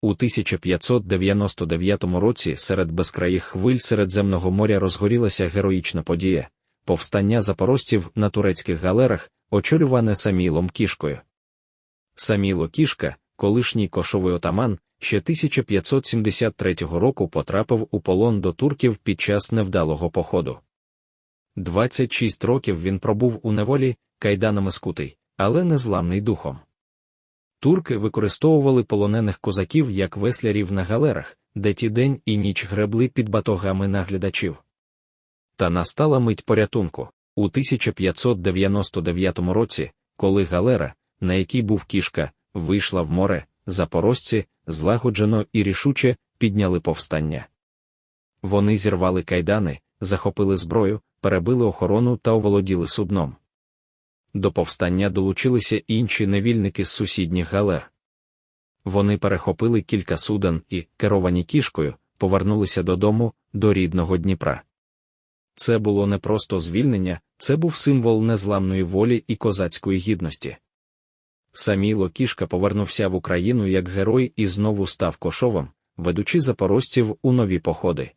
У 1599 році серед безкраїх хвиль Середземного моря розгорілася героїчна подія повстання запорожців на турецьких галерах, очолюване Самілом Кішкою. Саміло Кішка, колишній кошовий отаман, ще 1573 року потрапив у полон до турків під час невдалого походу. 26 років він пробув у неволі, кайданами скутий, але незламний духом. Турки використовували полонених козаків як веслярів на галерах, де ті день і ніч гребли під батогами наглядачів. Та настала мить порятунку. У 1599 році, коли галера, на якій був кішка, вийшла в море, запорожці, злагоджено і рішуче підняли повстання. Вони зірвали кайдани, захопили зброю, перебили охорону та оволоділи судном. До повстання долучилися інші невільники з сусідніх галер. Вони перехопили кілька суден і, керовані кішкою, повернулися додому, до рідного Дніпра. Це було не просто звільнення, це був символ незламної волі і козацької гідності. Саміло кішка повернувся в Україну як герой і знову став кошовим, ведучи запорожців у нові походи.